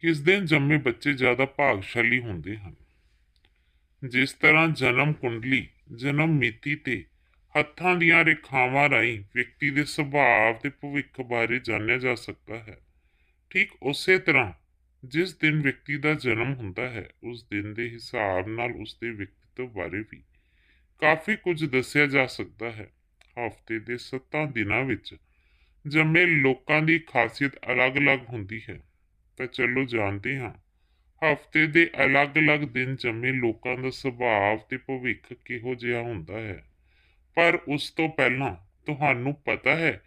ਕਿਸ ਦਿਨ ਜੰਮੇ ਬੱਚੇ ਜ਼ਿਆਦਾ ਭਾਗਸ਼ਾਲੀ ਹੁੰਦੇ ਹਨ? ਜਿਸ ਤਰ੍ਹਾਂ ਜਨਮ ਕੁੰਡਲੀ, ਜਨਮ ਮਿਤੀ ਤੇ ਹੱਥਾਂ ਦੀਆਂ ਰੇਖਾਵਾਂ ਰਾਹੀਂ ਵਿਅਕਤੀ ਦੇ ਸੁਭਾਅ ਤੇ ਭਵਿੱਖ ਬਾਰੇ ਜਾਣਿਆ ਜਾ ਸਕਦਾ ਹੈ। ਠੀਕ ਉਸੇ ਤਰ੍ਹਾਂ ਜਿਸ ਦਿਨ ਵਿਅਕਤੀ ਦਾ ਜਨਮ ਹੁੰਦਾ ਹੈ, ਉਸ ਦਿਨ ਦੇ ਹਿਸਾਬ ਨਾਲ ਉਸ ਦੇ ਵਿਅਕਤੀਤਵ ਬਾਰੇ ਵੀ ਕਾਫੀ ਕੁਝ ਦੱਸਿਆ ਜਾ ਸਕਦਾ ਹੈ। ਹਫ਼ਤੇ ਦੇ 7 ਦਿਨਾਂ ਵਿੱਚ ਜੰਮੇ ਲੋਕਾਂ ਦੀ ਖਾਸੀਅਤ ਅਲੱਗ-ਅਲੱਗ ਹੁੰਦੀ ਹੈ। ਤਾਂ ਚਲੋ ਜਾਣਦੇ ਹਾਂ। ਹਫ਼ਤੇ ਦੇ ਅਲੱਗ-ਅਲੱਗ ਦਿਨ ਜੰਮੇ ਲੋਕਾਂ ਦਾ ਸੁਭਾਅ ਤੇ ਭਵਿੱਖ ਕਿਹੋ ਜਿਹਾ ਹੁੰਦਾ ਹੈ? ਪਰ ਉਸ ਤੋਂ ਪਹਿਲਾਂ ਤੁਹਾਨੂੰ ਪਤਾ ਹੈ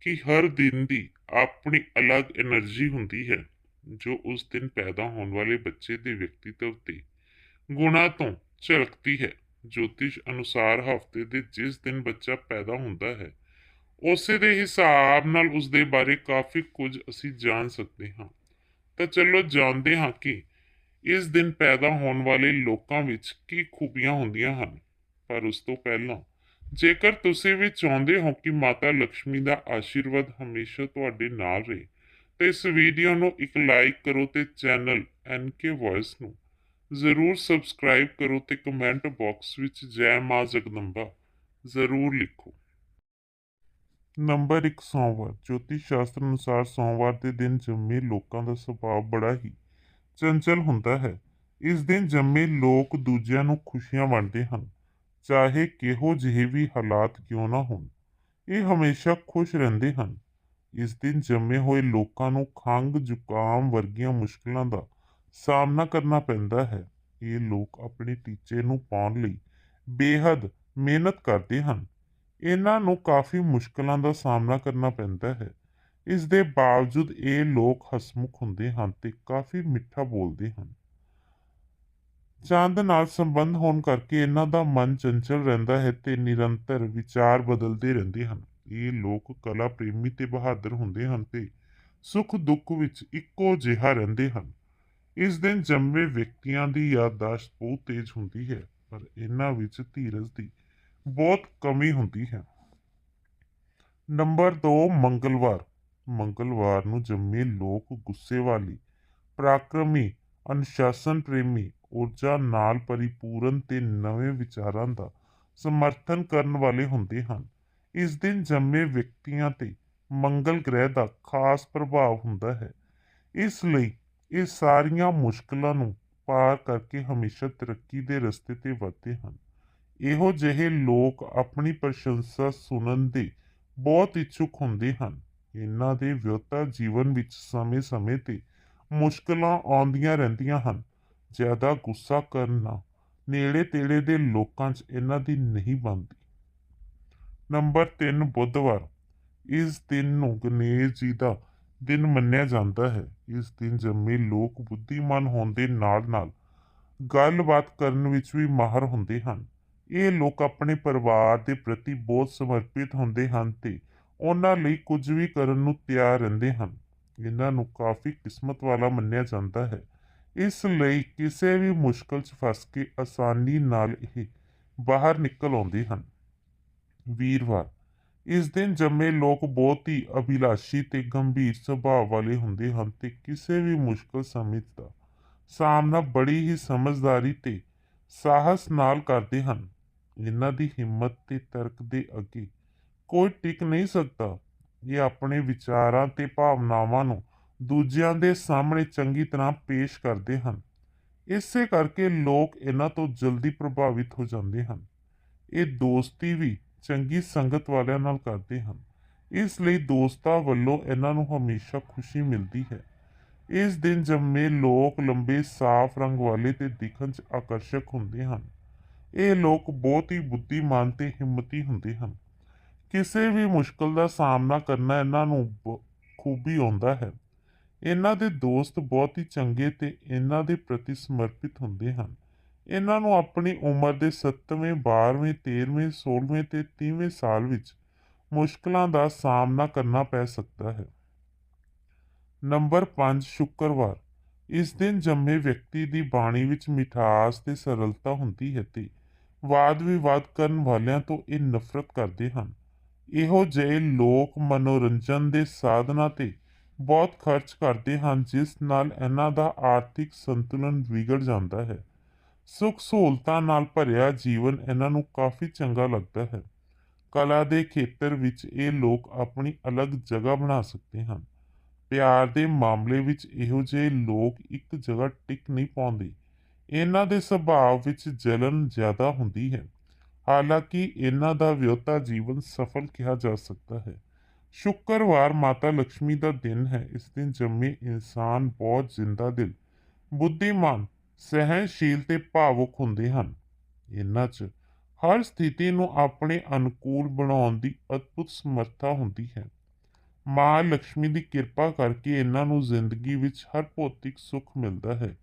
ਕਿ ਹਰ ਦਿਨ ਦੀ ਆਪਣੀ ਅਲੱਗ એનર્ਜੀ ਹੁੰਦੀ ਹੈ, ਜੋ ਉਸ ਦਿਨ ਪੈਦਾ ਹੋਣ ਵਾਲੇ ਬੱਚੇ ਦੇ ਵਿਅਕਤੀਤਵ ਤੇ ਗੁਣਾ ਤੋਂ ਝਲਕਦੀ ਹੈ। ਜੋਤਿਸ਼ ਅਨੁਸਾਰ ਹਫ਼ਤੇ ਦੇ ਜਿਸ ਦਿਨ ਬੱਚਾ ਪੈਦਾ ਹੁੰਦਾ ਹੈ, ਉਸੇ ਦੇ ਹਿਸਾਬ ਨਾਲ ਉਸ ਦੇ ਬਾਰੇ ਕਾਫੀ ਕੁਝ ਅਸੀਂ ਜਾਣ ਸਕਦੇ ਹਾਂ। ਤਾਂ ਚਲੋ ਜਾਣਦੇ ਹਾਂ ਕਿ ਇਸ ਦਿਨ ਪੈਦਾ ਹੋਣ ਵਾਲੇ ਲੋਕਾਂ ਵਿੱਚ ਕੀ ਖੂਬੀਆਂ ਹੁੰਦੀਆਂ ਹਨ। ਪਰ ਉਸ ਤੋਂ ਪਹਿਲਾਂ, ਜੇਕਰ ਤੁਸੀਂ ਵੀ ਚਾਹੁੰਦੇ ਹੋ ਕਿ ਮਾਤਾ ਲక్ష్ਮੀ ਦਾ ਆਸ਼ੀਰਵਾਦ ਹਮੇਸ਼ਾ ਤੁਹਾਡੇ ਨਾਲ ਰਹੇ, ਤੇ ਇਸ ਵੀਡੀਓ ਨੂੰ ਇੱਕ ਲਾਈਕ ਕਰੋ ਤੇ ਚੈਨਲ ਐਨਕੇ ਵੌਇਸ ਨੂੰ ਜ਼ਰੂਰ ਸਬਸਕ੍ਰਾਈਬ ਕਰੋ ਤੇ ਕਮੈਂਟ ਬਾਕਸ ਵਿੱਚ ਜੈ ਮਾਂ ਜਗਦੰਬਾ ਜ਼ਰੂਰ ਲਿਖੋ। ਨੰਬਰ 1 ਸੋਮਵਾਰ ਜੋਤਿਸ਼ ਸ਼ਾਸਤਰ ਅਨੁਸਾਰ ਸੋਮਵਾਰ ਦੇ ਦਿਨ ਜੰਮੇ ਲੋਕਾਂ ਦਾ ਸੁਭਾਅ ਬੜਾ ਹੀ ਚੰਚਲ ਹੁੰਦਾ ਹੈ। ਇਸ ਦਿਨ ਜੰਮੇ ਲੋਕ ਦੂਜਿਆਂ ਨੂੰ ਖੁਸ਼ੀਆਂ ਵੰਡਦੇ ਹਨ, ਚਾਹੇ ਕਿਹੋ ਜਿਹੇ ਵੀ ਹਾਲਾਤ ਕਿਉਂ ਨਾ ਹੋਣ। ਇਹ ਹਮੇਸ਼ਾ ਖੁਸ਼ ਰਹਿੰਦੇ ਹਨ। ਇਸ ਦਿਨ ਜੰਮੇ ਹੋਏ ਲੋਕਾਂ ਨੂੰ ਖੰਘ ਜ਼ੁਕਾਮ ਵਰਗੀਆਂ ਮੁਸ਼ਕਲਾਂ ਦਾ ਸਾਹਮਣਾ ਕਰਨਾ ਪੈਂਦਾ ਹੈ। ਇਹ ਲੋਕ ਆਪਣੇ ਟੀਚੇ ਨੂੰ ਪਾਉਣ ਲਈ ਬੇਹੱਦ ਮਿਹਨਤ ਕਰਦੇ ਹਨ। ਇਹਨਾਂ ਨੂੰ ਕਾਫੀ ਮੁਸ਼ਕਲਾਂ ਦਾ ਸਾਹਮਣਾ ਕਰਨਾ ਪੈਂਦਾ ਹੈ। ਇਸ ਦੇ ਬਾਵਜੂਦ ਇਹ ਲੋਕ ਹਸਮੁਖ ਹੁੰਦੇ ਹਨ ਤੇ ਕਾਫੀ ਮਿੱਠਾ ਬੋਲਦੇ ਹਨ। ਚੰਦ ਨਾਲ ਸੰਬੰਧ ਹੋਣ ਕਰਕੇ ਇਹਨਾਂ ਦਾ ਮਨ ਚੰਚਲ ਰਹਿੰਦਾ ਹੈ ਤੇ ਨਿਰੰਤਰ ਵਿਚਾਰ ਬਦਲਦੇ ਰਹਿੰਦੇ ਹਨ। ਇਹ ਲੋਕ ਕਲਾ ਪ੍ਰੇਮੀ ਤੇ ਬਹਾਦਰ ਹੁੰਦੇ ਹਨ ਤੇ ਸੁੱਖ ਦੁੱਖ ਵਿੱਚ ਇੱਕੋ ਜਿਹਾ ਰਹਿੰਦੇ ਹਨ। ਇਸ ਦਿਨ ਜੰਮੇ ਵਿਅਕਤੀਆਂ ਦੀ ਯਾਦਦਾਸ਼ਤ ਬਹੁਤ ਤੇਜ਼ ਹੁੰਦੀ ਹੈ, ਪਰ ਇਹਨਾਂ ਵਿੱਚ ਧੀਰਜ ਦੀ ਬਹੁਤ ਕਮੀ ਹੁੰਦੀ ਹੈ। ਨੰਬਰ 2 ਮੰਗਲਵਾਰ। ਮੰਗਲਵਾਰ ਨੂੰ ਜੰਮੇ ਲੋਕ ਗੁੱਸੇ ਵਾਲੀ ਪਰਾਕਰਮੀ, ਅਨੁਸ਼ਾਸਨ ਪ੍ਰੇਮੀ, ਊਰਜਾ ਨਾਲ ਪਰਿਪੂਰਨ ਤੇ ਨਵੇਂ ਵਿਚਾਰਾਂ ਦਾ ਸਮਰਥਨ ਕਰਨ ਵਾਲੇ ਹੁੰਦੇ ਹਨ। ਇਸ ਦਿਨ ਜੰਮੇ ਵਿਅਕਤੀਆਂ ਤੇ ਮੰਗਲ ਗ੍ਰਹਿ ਦਾ ਖਾਸ ਪ੍ਰਭਾਵ ਹੁੰਦਾ ਹੈ। ਇਸ ਲਈ ਇਹ ਸਾਰੀਆਂ ਮੁਸ਼ਕਲਾਂ ਨੂੰ ਪਾਰ ਕਰਕੇ ਹਮੇਸ਼ਾ ਤਰੱਕੀ ਦੇ ਰਸਤੇ ਤੇ ਵਧਦੇ ਹਨ। ਇਹੋ ਜਿਹੇ ਲੋਕ ਆਪਣੀ ਪ੍ਰਸ਼ੰਸਾ ਸੁਣਨ ਦੇ ਬਹੁਤ ਇੱਛੁਕ ਹੁੰਦੇ ਹਨ। ਇਹਨਾਂ ਦੇ ਵਿਅਕਤਾ ਜੀਵਨ ਵਿੱਚ ਸਮੇਂ-ਸਮੇਂ ਤੇ ਮੁਸ਼ਕਲਾਂ ਆਉਂਦੀਆਂ ਰਹਿੰਦੀਆਂ ਹਨ। ਜ਼ਿਆਦਾ ਗੁੱਸਾ ਕਰਨਾ ਨੇੜੇ ਤੇੜੇ ਦੇ ਲੋਕਾਂ 'ਚ ਇਹਨਾਂ ਦੀ ਨਹੀਂ ਬਣਦੀ। ਨੰਬਰ 3 ਬੁੱਧਵਾਰ। ਇਸ ਦਿਨ ਨੂੰ ਗਣੇਸ਼ ਜੀ ਦਾ ਦਿਨ ਮੰਨਿਆ ਜਾਂਦਾ ਹੈ। ਇਸ ਦਿਨ ਜੰਮੇ ਲੋਕ ਬੁੱਧੀਮਾਨ ਹੋਣ ਦੇ ਨਾਲ-ਨਾਲ ਗੱਲਬਾਤ ਕਰਨ ਵਿੱਚ ਵੀ ਮਾਹਰ ਹੁੰਦੇ ਹਨ। ਇਹ ਲੋਕ ਆਪਣੇ ਪਰਿਵਾਰ ਦੇ ਪ੍ਰਤੀ ਬਹੁਤ ਸਮਰਪਿਤ ਹੁੰਦੇ ਹਨ ਤੇ ਉਹਨਾਂ ਲਈ ਕੁਝ ਵੀ ਕਰਨ ਨੂੰ ਤਿਆਰ ਰਹਿੰਦੇ ਹਨ। ਇਹਨਾਂ ਨੂੰ ਕਾਫੀ ਕਿਸਮਤ ਵਾਲਾ ਮੰਨਿਆ ਜਾਂਦਾ ਹੈ। ਇਸ ਲਈ ਕਿਸੇ ਵੀ ਮੁਸ਼ਕਲ 'ਚ ਫਸ ਕੇ ਆਸਾਨੀ ਨਾਲ ਇਹ ਬਾਹਰ ਨਿਕਲ ਆਉਂਦੇ ਹਨ। ਵੀਰਵਾਰ, ਇਸ ਦਿਨ ਜੰਮੇ ਲੋਕ ਬਹੁਤ ਹੀ ਅਭਿਲਾਸ਼ੀ ਤੇ ਗੰਭੀਰ ਸੁਭਾਅ ਵਾਲੇ ਹੁੰਦੇ ਹਨ ਤੇ ਕਿਸੇ ਵੀ ਮੁਸ਼ਕਲ ਸਮੇਂ ਦਾ ਸਾਹਮਣਾ ਬੜੀ ਹੀ ਸਮਝਦਾਰੀ ਤੇ ਸਾਹਸ ਨਾਲ ਕਰਦੇ ਹਨ। ਇਹਨਾਂ ਦੀ ਹਿੰਮਤ ਤੇ ਤਰਕ ਦੇ ਅੱਗੇ। ਕੋਈ ਟਿਕ ਨਹੀਂ ਸਕਦਾ ਇਹ ਆਪਣੇ ਵਿਚਾਰਾਂ ਤੇ ਭਾਵਨਾਵਾਂ ਨੂੰ ਦੂਜਿਆਂ ਦੇ ਸਾਹਮਣੇ ਚੰਗੀ ਤਰ੍ਹਾਂ ਪੇਸ਼ ਕਰਦੇ ਹਨ। ਇਸੇ ਕਰਕੇ ਲੋਕ ਇਹਨਾਂ ਤੋਂ ਜਲਦੀ ਪ੍ਰਭਾਵਿਤ ਹੋ ਜਾਂਦੇ ਹਨ। ਇਹ ਦੋਸਤੀ ਵੀ ਚੰਗੀ ਸੰਗਤ ਵਾਲਿਆਂ ਨਾਲ ਕਰਦੇ ਹਨ। ਇਸ ਲਈ ਦੋਸਤਾਂ ਵੱਲੋਂ ਇਹਨਾਂ ਨੂੰ ਹਮੇਸ਼ਾ ਖੁਸ਼ੀ ਮਿਲਦੀ ਹੈ। ਇਸ ਦਿਨ ਜੰਮੇ ਲੋਕ ਲੰਬੇ ਸਾਫ਼ ਰੰਗ ਵਾਲੇ ਤੇ ਦਿਖਣ 'ਚ ਆਕਰਸ਼ਕ ਹੁੰਦੇ ਹਨ। ਇਹ ਲੋਕ ਬਹੁਤ ਹੀ ਬੁੱਧੀਮਾਨ ਤੇ ਹਿੰਮਤੀ ਹੁੰਦੇ ਹਨ। ਕਿਸੇ ਵੀ ਮੁਸ਼ਕਲ ਦਾ ਸਾਹਮਣਾ ਕਰਨਾ ਇਹਨਾਂ ਨੂੰ ਬ- ਖੂਬੀ ਆਉਂਦਾ ਹੈ। ਇਹਨਾਂ ਦੇ ਦੋਸਤ ਬਹੁਤ ਹੀ ਚੰਗੇ ਤੇ ਇਹਨਾਂ ਦੇ ਪ੍ਰਤੀ ਸਮਰਪਿਤ ਹੁੰਦੇ ਹਨ। ਇਹਨਾਂ ਨੂੰ ਆਪਣੀ ਉਮਰ ਦੇ 7ਵੇਂ 12ਵੇਂ 13ਵੇਂ 16ਵੇਂ ਤੇ 30ਵੇਂ ਸਾਲ ਵਿੱਚ ਮੁਸ਼ਕਲਾਂ ਦਾ ਸਾਹਮਣਾ ਕਰਨਾ ਪੈ ਸਕਦਾ ਹੈ। ਨੰਬਰ 5 ਸ਼ੁੱਕਰਵਾਰ। ਇਸ ਦਿਨ ਜੰਮੇ ਵਿਅਕਤੀ ਦੀ ਬਾਣੀ ਵਿੱਚ ਮਿਠਾਸ ਤੇ ਸਰਲਤਾ ਹੁੰਦੀ ਹੈ ਤੇ ਵਾਦ ਵਿਵਾਦ ਕਰਨ ਵਾਲਿਆਂ ਤੋਂ ਇਹ ਨਫ਼ਰਤ ਕਰਦੇ ਹਨ। ਇਹੋ ਜਿਹੇ ਲੋਕ ਮਨੋਰੰਜਨ ਦੇ ਸਾਧਨਾਂ ਤੇ ਬਹੁਤ ਖਰਚ ਕਰਦੇ ਹਨ, ਜਿਸ ਨਾਲ ਇਹਨਾਂ ਦਾ ਆਰਥਿਕ ਸੰਤੁਲਨ ਵਿਗੜ ਜਾਂਦਾ ਹੈ। ਸੁੱਖ ਸਹੂਲਤਾਂ ਨਾਲ ਭਰਿਆ ਜੀਵਨ ਇਹਨਾਂ ਨੂੰ ਕਾਫੀ ਚੰਗਾ ਲੱਗਦਾ ਹੈ। ਕਲਾ ਦੇ ਖੇਤਰ ਵਿੱਚ ਇਹ ਲੋਕ ਆਪਣੀ ਅਲੱਗ ਜਗ੍ਹਾ ਬਣਾ ਸਕਦੇ ਹਨ। ਪਿਆਰ ਦੇ ਮਾਮਲੇ ਵਿੱਚ ਇਹੋ ਜਿਹੇ ਲੋਕ ਇੱਕ ਜਗ੍ਹਾ ਟਿਕ ਨਹੀਂ ਪਾਉਂਦੇ। ਇਹਨਾਂ ਦੇ ਸੁਭਾਅ ਵਿੱਚ ਜਲਨ ਜ਼ਿਆਦਾ ਹੁੰਦੀ ਹੈ। ਹਾਲਾਂਕਿ ਇਹਨਾਂ ਦਾ ਵਿਅਤਾ ਜੀਵਨ ਸਫਲ ਕਿਹਾ ਜਾ ਸਕਦਾ ਹੈ। ਸ਼ੁੱਕਰਵਾਰ ਮਾਤਾ ਲక్ష్ਮੀ ਦਾ ਦਿਨ ਹੈ। ਇਸ ਦਿਨ ਜੰਮੇ ਇਨਸਾਨ ਬਹੁਤ ਜ਼ਿੰਦਾ ਦਿਲ, ਬੁੱਧੀਮਾਨ ਸਹਿਨਸ਼ੀਲ ਤੇ ਭਾਵੁਕ ਹੁੰਦੇ ਹਨ। ਇਹਨਾਂ 'ਚ ਹਰ ਸਥਿਤੀ ਨੂੰ ਆਪਣੇ ਅਨੁਕੂਲ ਬਣਾਉਣ ਦੀ ਅਦਭੁਤ ਸਮਰੱਥਾ ਹੁੰਦੀ ਹੈ। ਮਾਂ ਲక్ష్ਮੀ ਦੀ ਕਿਰਪਾ ਕਰਕੇ ਇਹਨਾਂ ਨੂੰ ਜ਼ਿੰਦਗੀ ਵਿੱਚ ਹਰ ਭੌਤਿਕ ਸੁੱਖ ਮਿਲਦਾ ਹੈ।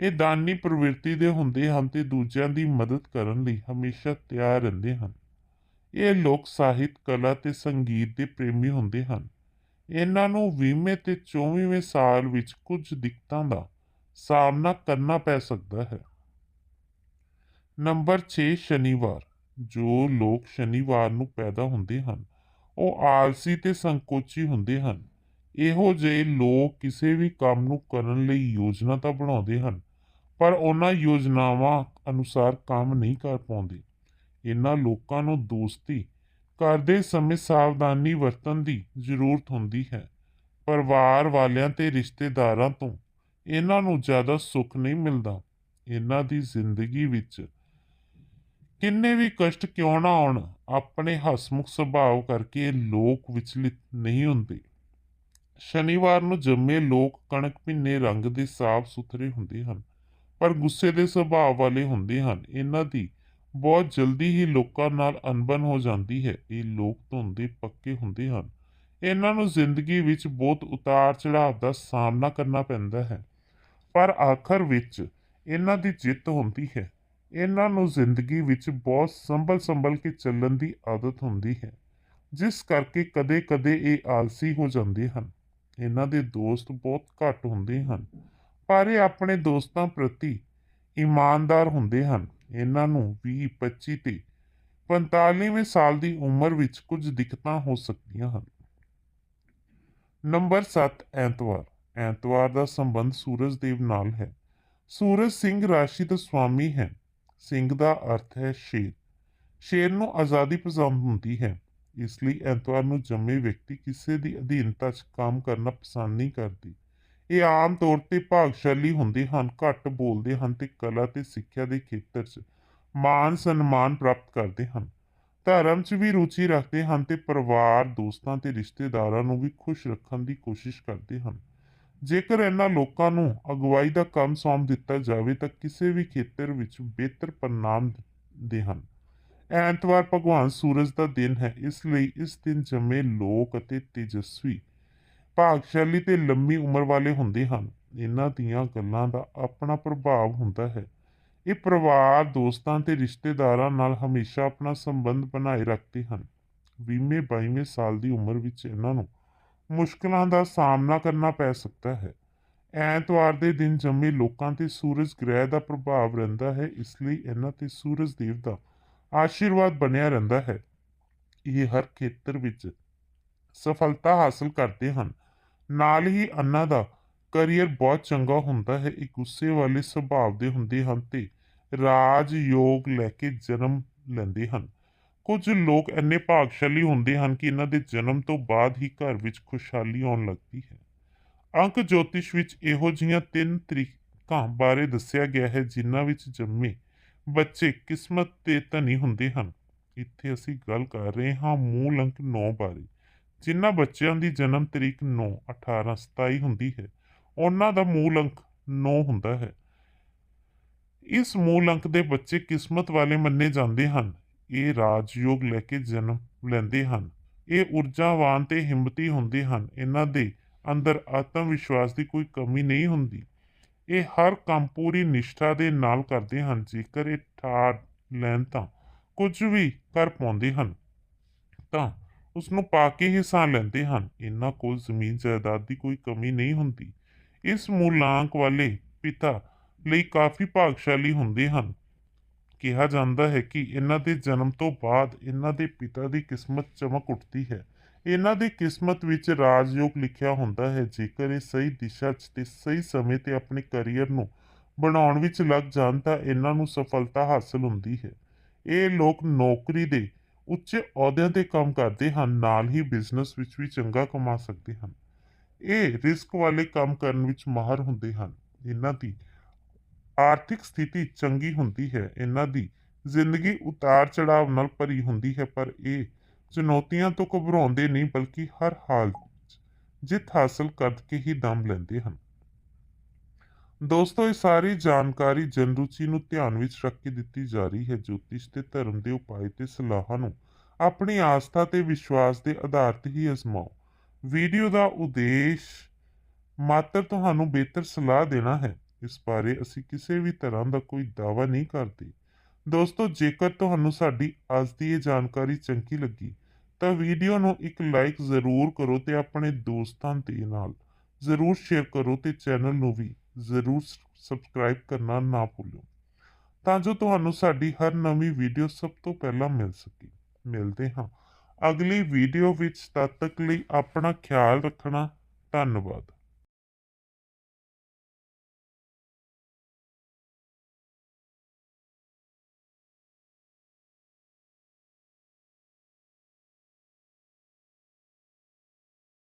ਇਹ ਦਾਨੀ ਪ੍ਰਵਿਰਤੀ ਦੇ ਹੁੰਦੇ ਹਨ ਤੇ ਦੂਜਿਆਂ ਦੀ ਮਦਦ ਕਰਨ ਲਈ ਹਮੇਸ਼ਾ ਤਿਆਰ ਰਹਿੰਦੇ ਹਨ। ਇਹ ਲੋਕ ਸਾਹਿਤ, ਕਲਾ ਤੇ ਸੰਗੀਤ ਦੇ ਪ੍ਰੇਮੀ ਹੁੰਦੇ ਹਨ। ਇਹਨਾਂ ਨੂੰ 20ਵੇਂ ਤੇ 24ਵੇਂ ਸਾਲ ਵਿੱਚ ਕੁਝ ਦਿੱਕਤਾਂ ਦਾ ਸਾਹਮਣਾ ਕਰਨਾ ਪੈ ਸਕਦਾ ਹੈ। ਨੰਬਰ 6 ਸ਼ਨੀਵਾਰ। ਜੋ ਲੋਕ ਸ਼ਨੀਵਾਰ ਨੂੰ ਪੈਦਾ ਹੁੰਦੇ ਹਨ, ਉਹ ਆਲਸੀ ਤੇ ਸੰਕੋਚੀ ਹੁੰਦੇ ਹਨ। ਇਹੋ ਜਿਹੇ ਲੋਕ ਕਿਸੇ ਵੀ ਕੰਮ ਨੂੰ ਕਰਨ ਲਈ ਯੋਜਨਾ ਤਾਂ ਬਣਾਉਂਦੇ ਹਨ ਪਰ ਉਹਨਾਂ ਯੋਜਨਾਵਾਂ ਅਨੁਸਾਰ ਕੰਮ ਨਹੀਂ ਕਰ ਪਾਉਂਦੇ। ਇਹਨਾਂ ਲੋਕਾਂ ਨੂੰ ਦੋਸਤੀ ਕਰਦੇ ਸਮੇਂ ਸਾਵਧਾਨੀ ਵਰਤਣ ਦੀ ਜ਼ਰੂਰਤ ਹੁੰਦੀ ਹੈ। ਪਰਿਵਾਰ ਵਾਲਿਆਂ ਤੇ ਰਿਸ਼ਤੇਦਾਰਾਂ ਤੋਂ ਇਹਨਾਂ ਨੂੰ ਜ਼ਿਆਦਾ ਸੁੱਖ ਨਹੀਂ ਮਿਲਦਾ। ਇਹਨਾਂ ਦੀ ਜ਼ਿੰਦਗੀ ਵਿੱਚ ਕਿੰਨੇ ਵੀ ਕਸ਼ਟ ਕਿਉਂ ਨਾ ਆਉਣ, ਆਪਣੇ ਹਸਮੁਖ ਸੁਭਾਅ ਕਰਕੇ ਲੋਕ ਵਿਚਲਿਤ ਨਹੀਂ ਹੁੰਦੇ। ਸ਼ਨੀਵਾਰ ਨੂੰ ਜੰਮੇ ਲੋਕ ਕਣਕ ਭਿੰਨੇ ਰੰਗ ਦੇ ਸਾਫ਼ ਸੁਥਰੇ ਹੁੰਦੇ ਹਨ। ਪਰ ਗੁੱਸੇ ਦੇ ਸੁਭਾਅ ਵਾਲੇ ਹੁੰਦੇ ਹਨ। ਇਹਨਾਂ ਦੀ ਬਹੁਤ ਜਲਦੀ ਹੀ ਲੋਕਾਂ ਨਾਲ ਅਣਬਣ ਹੋ ਜਾਂਦੀ ਹੈ। ਇਹ ਲੋਕ ਧੁੰਦੇ ਪੱਕੇ ਹੁੰਦੇ ਹਨ। ਇਹਨਾਂ ਨੂੰ ਜ਼ਿੰਦਗੀ ਵਿੱਚ ਬਹੁਤ ਉਤਾਰ ਚੜਾਵ ਦਾ ਸਾਹਮਣਾ ਕਰਨਾ ਪੈਂਦਾ ਹੈ। ਪਰ ਆਖਰ ਵਿੱਚ ਇਹਨਾਂ ਦੀ ਜਿੱਤ ਹੁੰਦੀ ਹੈ। ਇਹਨਾਂ ਨੂੰ ਜ਼ਿੰਦਗੀ ਵਿੱਚ ਬਹੁਤ ਸੰਭਲ ਸੰਭਲ ਕੇ ਚੱਲਣ ਦੀ ਆਦਤ ਹੁੰਦੀ ਹੈ। ਜਿਸ ਕਰਕੇ ਕਦੇ-ਕਦੇ ਇਹ ਆਲਸੀ ਹੋ ਜਾਂਦੇ ਹਨ। ਇਹਨਾਂ ਦੇ ਦੋਸਤ ਬਹੁਤ ਘੱਟ ਹੁੰਦੇ ਹਨ। ਪਰ ਇਹ ਆਪਣੇ ਦੋਸਤਾਂ ਪ੍ਰਤੀ ਇਮਾਨਦਾਰ ਹੁੰਦੇ ਹਨ। ਇਹਨਾਂ ਨੂੰ 20 25 ਤੇ 45ਵੇਂ ਸਾਲ ਦੀ ਉਮਰ ਵਿੱਚ ਕੁਝ ਦਿੱਕਤਾਂ ਹੋ ਸਕਦੀਆਂ ਹਨ। ਨੰਬਰ 7 ਐਤਵਾਰ। ਐਤਵਾਰ ਦਾ ਸੰਬੰਧ ਸੂਰਜ ਦੇਵ ਨਾਲ ਹੈ। ਸੂਰਜ ਸਿੰਘ ਰਾਸ਼ੀ ਦਾ ਸਵਾਮੀ ਹੈ। ਸਿੰਘ ਦਾ ਅਰਥ ਹੈ ਸ਼ੇਰ। ਸ਼ੇਰ ਨੂੰ ਆਜ਼ਾਦੀ ਪਸੰਦ ਹੁੰਦੀ ਹੈ। ਇਸ ਲਈ ਐਤਵਾਰ ਨੂੰ ਜੰਮੇ ਵਿਅਕਤੀ ਕਿਸੇ ਦੀ ਅਧੀਨਤਾ 'ਚ ਕੰਮ ਕਰਨਾ ਪਸੰਦ ਨਹੀਂ ਕਰਦੀ। ਇਹ ਆਮ ਤੌਰ ਤੇ ਭਾਗਸ਼ਾਲੀ ਹੁੰਦੇ ਹਨ, ਘੱਟ ਬੋਲਦੇ ਹਨ ਤੇ ਕਲਾ ਤੇ ਸਿੱਖਿਆ ਦੇ ਖੇਤਰ 'ਚ ਮਾਨ ਸਨਮਾਨ ਪ੍ਰਾਪਤ ਕਰਦੇ ਹਨ। ਧਰਮ 'ਚ ਵੀ ਰੁਚੀ ਰੱਖਦੇ ਹਨ ਤੇ ਪਰਿਵਾਰ, ਦੋਸਤਾਂ ਤੇ ਰਿਸ਼ਤੇਦਾਰਾਂ ਨੂੰ ਵੀ ਖੁਸ਼ ਰੱਖਣ ਦੀ ਕੋਸ਼ਿਸ਼ ਕਰਦੇ ਹਨ। ਜੇਕਰ ਇਹਨਾਂ ਲੋਕਾਂ ਨੂੰ ਅਗਵਾਈ ਦਾ ਕੰਮ ਸੌਂਪ ਦਿੱਤਾ ਜਾਵੇ ਤਾਂ ਕਿਸੇ ਵੀ ਖੇਤਰ ਵਿੱਚ ਬਿਹਤਰ ਪਰਿਣਾਮ ਦੇ ਹਨ। ਐਤਵਾਰ ਭਗਵਾਨ ਸੂਰਜ ਦਾ ਦਿਨ ਹੈ, ਇਸ ਲਈ ਇਸ ਦਿਨ ਜੰਮੇ ਲੋਕ ਅਤੇ ਤੇਜਸਵੀ ਭਾਗਸ਼ਾਲੀ ਤੇ ਲੰਮੀ ਉਮਰ ਵਾਲੇ ਹੁੰਦੇ ਹਨ। ਇਹਨਾਂ ਦੀਆਂ ਗੱਲਾਂ ਦਾ ਆਪਣਾ ਪ੍ਰਭਾਵ ਹੁੰਦਾ ਹੈ। ਇਹ ਪਰਿਵਾਰ, ਦੋਸਤਾਂ ਤੇ ਰਿਸ਼ਤੇਦਾਰਾਂ ਨਾਲ ਹਮੇਸ਼ਾ ਆਪਣਾ ਸੰਬੰਧ ਬਣਾਏ ਰੱਖਦੇ ਹਨ। 20ਵੇਂ 22ਵੇਂ ਸਾਲ ਦੀ ਉਮਰ ਵਿੱਚ ਇਹਨਾਂ ਨੂੰ ਮੁਸ਼ਕਲਾਂ ਦਾ ਸਾਹਮਣਾ ਕਰਨਾ ਪੈ ਸਕਦਾ ਹੈ। ਐਤਵਾਰ ਦੇ ਦਿਨ ਜੰਮੇ ਲੋਕਾਂ ਤੇ ਸੂਰਜ ਗ੍ਰਹਿ ਦਾ ਪ੍ਰਭਾਵ ਰਹਿੰਦਾ ਹੈ, ਇਸ ਲਈ ਇਹਨਾਂ ਤੇ ਸੂਰਜ ਦੇਵ ਦਾ ਆਸ਼ੀਰਵਾਦ ਬਣਿਆ ਰਹਿੰਦਾ ਹੈ। ਇਹ ਹਰ ਖੇਤਰ ਵਿੱਚ ਸਫਲਤਾ ਹਾਸਲ ਕਰਦੇ ਹਨ। ਨਾਲ ਹੀ ਅੰਨਾ ਦਾ ਕਰੀਅਰ ਬਹੁਤ ਚੰਗਾ ਹੁੰਦਾ ਹੈ। ਇਹ ਗੁੱਸੇ ਵਾਲੇ ਸੁਭਾਅ ਦੇ ਹੁੰਦੇ ਹਨ ਤੇ ਰਾਜ ਯੋਗ ਲੈ ਕੇ ਜਨਮ ਲੈਂਦੇ ਹਨ। ਕੁਝ ਲੋਕ ਇੰਨੇ ਭਾਗਸ਼ਾਲੀ ਹੁੰਦੇ ਹਨ ਕਿ ਇਹਨਾਂ ਦੇ ਜਨਮ ਤੋਂ ਬਾਅਦ ਹੀ ਘਰ ਵਿੱਚ ਖੁਸ਼ਹਾਲੀ ਆਉਣ ਲੱਗਦੀ ਹੈ। ਅੰਕ ਜੋਤਿਸ਼ ਵਿੱਚ ਇਹੋ ਜਿਹੀਆਂ ਤਿੰਨ ਤਰੀਕਾਂ ਬਾਰੇ ਦੱਸਿਆ ਗਿਆ ਹੈ, ਜਿਨ੍ਹਾਂ ਵਿੱਚ ਜੰਮੇ ਬੱਚੇ ਕਿਸਮਤ ਤੇ ਧਨੀ ਹੁੰਦੇ ਹਨ। ਇੱਥੇ ਅਸੀਂ ਗੱਲ ਕਰ ਰਹੇ ਹਾਂ ਮੂਲ ਅੰਕ 9 ਬਾਰੇ। ਜਿਨ੍ਹਾਂ ਬੱਚਿਆਂ ਦੀ ਜਨਮ ਤਰੀਕ 9 18 27 ਹੁੰਦੀ ਹੈ, ਉਹਨਾਂ ਦਾ ਮੂਲ ਅੰਕ 9 ਹੁੰਦਾ ਹੈ। ਇਸ ਮੂਲ ਅੰਕ ਦੇ ਬੱਚੇ ਕਿਸਮਤ ਵਾਲੇ ਮੰਨੇ ਜਾਂਦੇ ਹਨ। ਇਹ ਰਾਜਯੋਗ ਲੈ ਕੇ ਜਨਮ ਲੈਂਦੇ ਹਨ। ਇਹ ਊਰਜਾਵਾਨ ਤੇ ਹਿੰਮਤੀ ਹੁੰਦੇ ਹਨ। ਇਹਨਾਂ ਦੇ ਅੰਦਰ ਆਤਮ ਵਿਸ਼ਵਾਸ ਦੀ ਕੋਈ ਕਮੀ ਨਹੀਂ ਹੁੰਦੀ। ਇਹ ਹਰ ਕੰਮ ਪੂਰੀ ਨਿਸ਼ਠਾ ਦੇ ਨਾਲ ਕਰਦੇ ਹਨ। ਜੇਕਰ ਇਹ ਠਾਰ ਲੈਣ ਤਾਂ ਕੁਝ ਵੀ ਕਰ ਪਾਉਂਦੇ ਹਨ, ਤਾਂ ਉਸ ਨੂੰ ਪਾ ਕੇ ਹੀ ਲੈਂਦੇ ਹਨ। ਇਹਨਾਂ ਕੋਲ ਜ਼ਮੀਨ ਜਾਇਦਾਦ ਦੀ ਕੋਈ ਕਮੀ ਨਹੀਂ ਹੁੰਦੀ। ਇਸ ਮੂਲਾਂਕ ਵਾਲੇ ਪਿਤਾ ਲਈ ਕਾਫੀ ਭਾਗਸ਼ਾਲੀ ਹੁੰਦੇ ਹਨ। ਕਿਹਾ ਜਾਂਦਾ ਹੈ ਕਿ ਇਹਨਾਂ ਦੇ ਜਨਮ ਤੋਂ ਬਾਅਦ ਇਹਨਾਂ ਦੇ ਪਿਤਾ ਦੀ ਕਿਸਮਤ ਚਮਕ ਉੱਠਦੀ ਹੈ। ਇਹਨਾਂ ਦੀ ਕਿਸਮਤ ਵਿੱਚ ਰਾਜਯੋਗ ਲਿਖਿਆ ਹੁੰਦਾ ਹੈ, ਜੇਕਰ ਇਹ ਸਹੀ ਦਿਸ਼ਾ 'ਚ ਤੇ ਸਹੀ ਸਮੇਂ ਤੇ ਆਪਣੇ ਕੈਰੀਅਰ ਨੂੰ ਬਣਾਉਣ ਵਿੱਚ ਲੱਗ ਜਾਣ ਤਾਂ ਇਹਨਾਂ ਨੂੰ ਸਫਲਤਾ ਹਾਸਲ ਹੁੰਦੀ ਹੈ। ਇਹ ਲੋਕ ਨੌਕਰੀ ਦੇ ਉੱਚੇ ਅਹੁਦਿਆਂ ਤੇ ਕੰਮ ਕਰਦੇ ਹਨ, ਨਾਲ ਹੀ ਬਿਜ਼ਨਸ ਵਿੱਚ ਵੀ ਚੰਗਾ ਕਮਾ ਸਕਦੇ ਹਨ। ਇਹ ਰਿਸਕ ਵਾਲੇ ਕੰਮ ਕਰਨ ਵਿੱਚ ਮਾਹਰ ਹੁੰਦੇ ਹਨ। ਇਹਨਾਂ ਦੀ ਆਰਥਿਕ ਸਥਿਤੀ ਚੰਗੀ ਹੁੰਦੀ ਹੈ। ਇਹਨਾਂ ਦੀ ਜ਼ਿੰਦਗੀ ਉਤਾਰ ਚੜਾਵ ਨਾਲ ਭਰੀ ਹੁੰਦੀ ਹੈ, ਪਰ ਇਹ ਚੁਣੌਤੀਆਂ ਤੋਂ ਘਬਰਾਉਂਦੇ ਨਹੀਂ, ਬਲਕਿ ਹਰ ਹਾਲ ਜਿੱਤ ਹਾਸਲ ਕਰਕੇ ਹੀ ਦਮ ਲੈਂਦੇ ਹਨ। ਦੋਸਤੋ, ਇਹ ਸਾਰੀ ਜਾਣਕਾਰੀ ਜਨਰੂਚੀ ਨੂੰ ਧਿਆਨ ਵਿੱਚ ਰੱਖ ਕੇ ਦਿੱਤੀ ਜਾ ਰਹੀ ਹੈ। ਜੋਤਿਸ਼ ਤੇ ਧਰਮ ਦੇ ਉਪਾਅ ਤੇ ਸਲਾਹਾਂ ਨੂੰ ਆਪਣੀ ਆਸਥਾ ਤੇ ਵਿਸ਼ਵਾਸ ਦੇ ਆਧਾਰ ਤੇ ਹੀ ਅਜ਼ਮਾਓ। ਵੀਡੀਓ ਦਾ ਉਦੇਸ਼ ਮਾਤਰ ਤੁਹਾਨੂੰ ਬਿਹਤਰ ਸਲਾਹ ਦੇਣਾ ਹੈ। ਇਸ ਬਾਰੇ ਅਸੀਂ ਕਿਸੇ ਵੀ ਤਰ੍ਹਾਂ ਦਾ ਕੋਈ ਦਾਅਵਾ ਨਹੀਂ ਕਰਦੇ। ਦੋਸਤੋ, ਜੇਕਰ ਤੁਹਾਨੂੰ ਸਾਡੀ ਅੱਜ ਦੀ ਇਹ ਜਾਣਕਾਰੀ ਚੰਗੀ ਲੱਗੀ, ਤਾਂ ਵੀਡੀਓ ਨੂੰ ਇੱਕ ਲਾਈਕ ਜ਼ਰੂਰ ਕਰੋ ਤੇ ਆਪਣੇ ਦੋਸਤਾਂ ਦੇ ਨਾਲ ਜ਼ਰੂਰ ਸ਼ੇਅਰ ਕਰੋ ਤੇ ਚੈਨਲ ਨੂੰ ਵੀ ਜ਼ਰੂਰ ਸਬਸਕ੍ਰਾਈਬ ਕਰਨਾ ਨਾ ਭੁੱਲੋ। ਤਾਂ ਜੋ ਤੁਹਾਨੂੰ ਸਾਡੀ ਹਰ ਨਵੀਂ ਵੀਡੀਓ ਸਭ ਤੋਂ ਪਹਿਲਾਂ ਮਿਲ ਸਕੇ। ਮਿਲਦੇ ਹਾਂ। ਅਗਲੀ ਵੀਡੀਓ ਵਿੱਚ ਤਦ ਤੱਕ ਲਈ ਆਪਣਾ ਖਿਆਲ ਰੱਖਣਾ। ਧੰਨਵਾਦ।